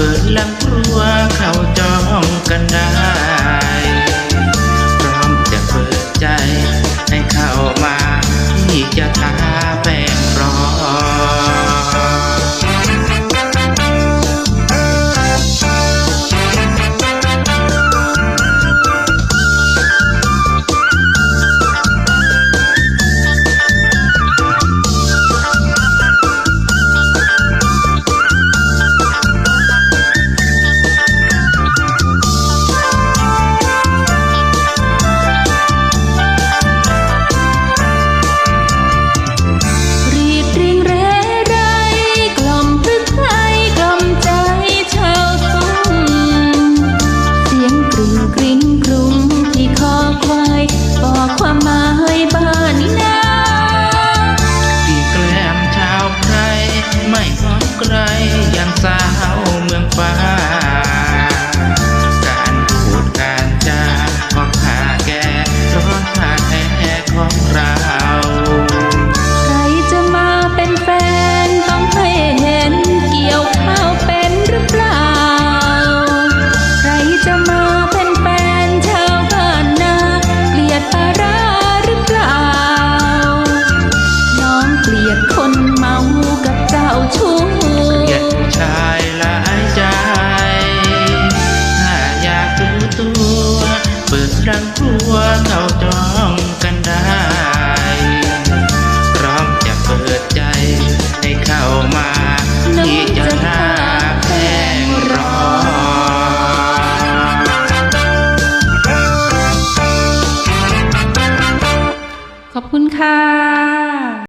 bờ lăng ใครอย่างสาวเมืองฟ้า ดังกลัวเต่าจอ